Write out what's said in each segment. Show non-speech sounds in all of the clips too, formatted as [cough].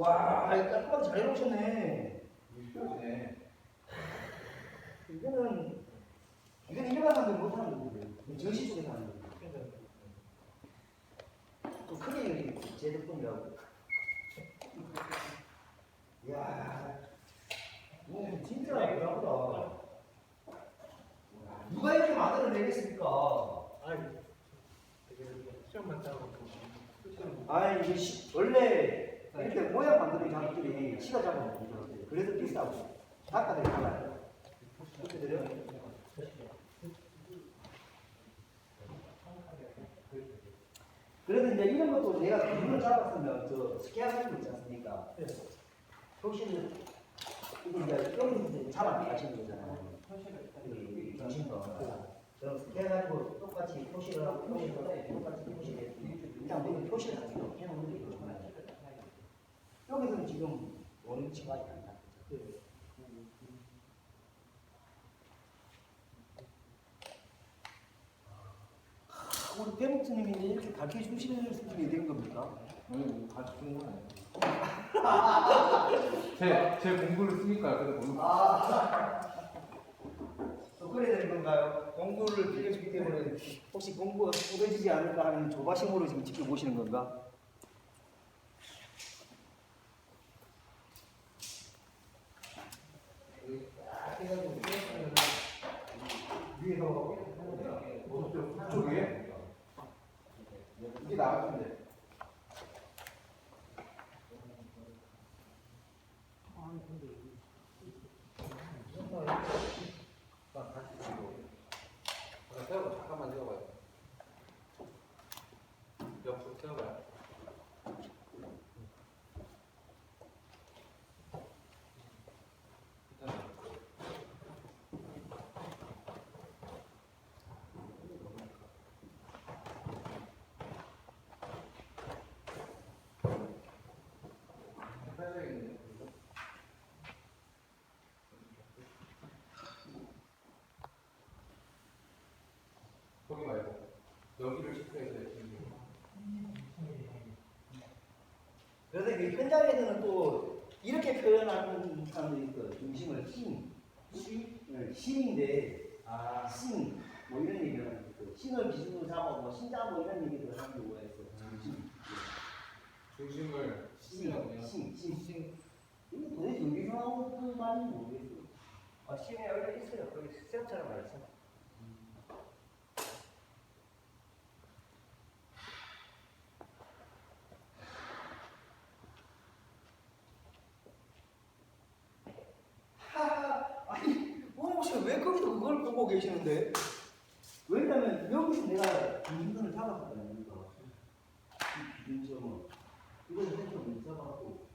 와, 깔끔하게 잘 해놓으셨네. 이쁘네. 이거는, 이건 일반 사람들 못하는 거거든. 전시 쪽에서 하는 거거든. 또 크게 여기 제 덕분이라고. 이야, 이거 진짜 대단하다. 누가 이렇게 만들어내겠습니까? 아니, 시험만 따고 아 이게 시, 원래 이렇게 모양 만드는 작업들이 시가 잡아먹는 거거든요. 그래서 비싸고 작가들이 달라요. 그래도 이제 이런 것도 내가 기분을 잡았으면 저 같은 거 있지 않습니까? 혹시는 이거 이제 여기서 잘안 가시는 거잖아요. 그럼 스케일 가지고 똑같이 표시를 하고 표시를 똑같이 표시를 우리 표시를 가지고 해놓는 게 좋아요. 여기서는 지금 원위치가 아직 안 나. 우리 이제 이렇게 가르쳐 주시는 수준이 된 겁니까? 오늘 같이 주는 거 아니에요? [laughs] 제, 제 공부를 쓰니까 그래서 공부. 또 그래야 되는 건가요? 공부를 빌려주기 때문에 혹시 공부가 꾸려지지 않을까 하는 조바심으로 지금 지켜보시는 건가? 위에서 어쪽 쪽에 이게 나왔는데. 세워봐, 잠깐만 세워봐요. 옆으로 세워봐요. 거기 말고 여기를 체크해서 지금. 그래서 이 현장에서는 또 이렇게 표현하는 사람들이 있어요. 중심을 신, 신, 신인데 아, 신, 뭐 이런 얘기를 하는 거 있어요. 신을 기준으로 잡아 뭐 신자 뭐 이런 얘기를 하는 경우가 있어요. 중심, 중심을 신, 신이라고요. 신, 신, 신. 이게 도대체 어디서 나온 그 말인지 모르겠어요. 아, 심에 원래 있어요. 거기 말했어. 하하, 아니, 오모 씨가 왜 거기서 그걸 보고 계시는데? 왜냐면 여기서 내가 기준선을 잡았거든요. 이거. 이 기준점은 이걸 해서 못 잡아갖고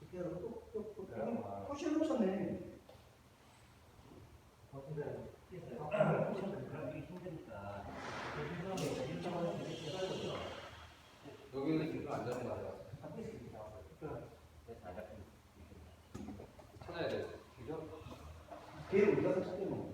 이렇게 해서 똑똑똑 표시해 놓으셨네. 여기는 지금 안 잡은 거 같아요. 찾아야 돼. 그죠? 걔를 어디 가서 찾겠노?